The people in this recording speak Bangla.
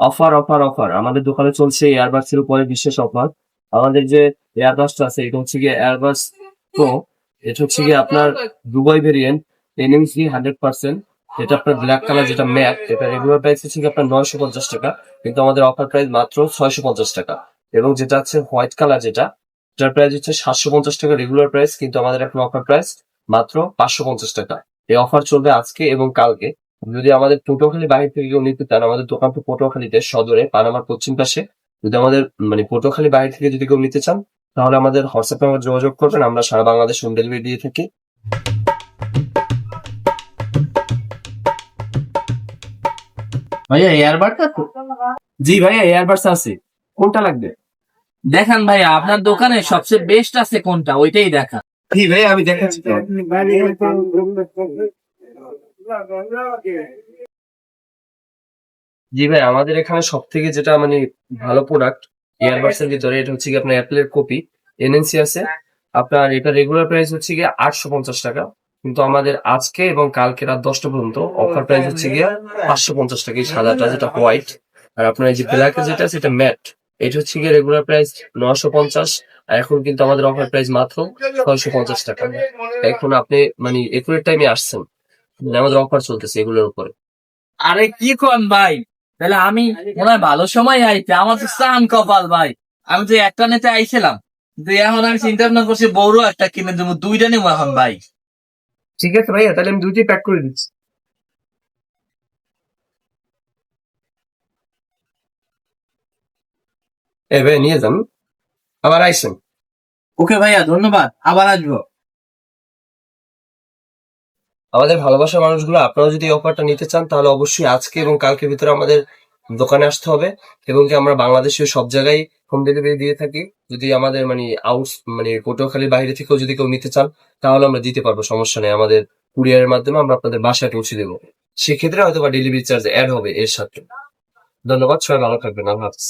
Offer offer offer. আমাদের দোকানে চলছে এয়ারবাস এর উপরে বিশেষ অফার। আমাদের যে এয়ারবাসটা আছে, এটা হচ্ছে গিয়ে এয়ারবাস প্রো এটা হচ্ছে গিয়ে আপনার Dubai variant NMC hundred percent এটা আপনার ব্ল্যাক কালার যেটা ম্যাট এটা রেগুলার প্রাইস হচ্ছে আপনার নয়শো পঞ্চাশ টাকা। কিন্তু আমাদের অফার প্রাইস মাত্র ছয়শো পঞ্চাশ টাকা। এবং যেটা আছে হোয়াইট কালার যেটা, যার প্রাইস হচ্ছে সাতশো পঞ্চাশ টাকা রেগুলার প্রাইস কিন্তু আমাদের এখন অফার প্রাইস মাত্র পাঁচশো পঞ্চাশ টাকা। এই অফার চলবে আজকে এবং কালকে। যদি আমাদের পটুয়াখালী বাইরে থেকে কেউ নিতে চান আমাদের দোকান তো পটুয়াখালীতে সদরে পানামার পশ্চিম পাশে। যদি আমাদের মানে পটুয়াখালী বাইরে থেকে যদি কেউ নিতে চান তাহলে আমাদের হোয়াটসঅ্যাপে আমার যোগাযোগ করবেন আমরা সারা বাংলাদেশ হোম ডেলিভারি দিয়ে থাকি। ভাইয়া এয়ারবাডটা তো জি ভাইয়া এয়ারবাডস আছে। কোনটা লাগবে? দেখান ভাইয়া আপনার দোকানে সবচেয়ে বেস্ট আছে কোনটা? ওইটাই দেখান জি ভাই আমি দেখাচ্ছি। তো। জি ভাই, আমাদের এখানে সব থেকে যেটা মানে ভালো প্রোডাক্ট ইয়ারবাডস এর ভিতরে, এটা হচ্ছে কি আপনার অ্যাপেলের কপি এনএনসি আছে। আপনার এটা রেগুলার প্রাইস হচ্ছে গিয়ে আটশো পঞ্চাশ টাকা, কিন্তু আমাদের আজকে এবং কালকে রাত দশটা পর্যন্ত অফার প্রাইস হচ্ছে গিয়ে পাঁচশো পঞ্চাশ টাকা, এই সাদাটা যেটা হোয়াইট আর আপনার যে ব্ল্যাক যেটা সেটা ম্যাট এটা হচ্ছে গিয়ে রেগুলার প্রাইস নশো পঞ্চাশ, আর এখন কিন্তু আমাদের অফার প্রাইস মাত্র ছয়শো পঞ্চাশ টাকা। এখন আপনি মানে একুরেট টাইমে আসছেন। আমাদের অফার চলতেছে এগুলোর উপরে। আরে কি কোন ভাই? তাহলে আমি মনে হয় ভালো সময় আইতে আমার তো স্নান কপাল ভাই। আমি তো একটা নেতে আইছিলাম। কিন্তু এখন আমি চিন্তা ভাবনা করছি বড় একটা কিনে দেবো দুইটা নেব এখন ভাই। ঠিক আছে ভাইয়া তাহলে আমি দুইটাই প্যাক করে দিচ্ছি। এ ভাই নিয়ে যান। আবার আইসেন। ওকে ভাইয়া ধন্যবাদ। আবার আসব। আমাদের ভালোবাসার মানুষগুলো আপনারা যদি এই অফারটা নিতে চান, তাহলে অবশ্যই আজকে এবং কালকের ভিতরে আমাদের দোকানে আসতে হবে এবং কি আমরা বাংলাদেশের সব জায়গায় হোম ডেলিভারি দিয়ে থাকি। যদি আমাদের মানে আউট মানে পটুয়াখালীর বাইরে থেকেও যদি কেউ নিতে চান, তাহলে আমরা দিতে পারব, সমস্যা নেই। আমাদের কুরিয়ারের মাধ্যমে আমরা আপনাদের বাসায় পৌঁছে দেবো। সেক্ষেত্রে হয়তো বা ডেলিভারি চার্জ অ্যাড হবে এর সাথে। ধন্যবাদ, সবাই ভালো থাকবেন, আল্লাহ হাফিজ।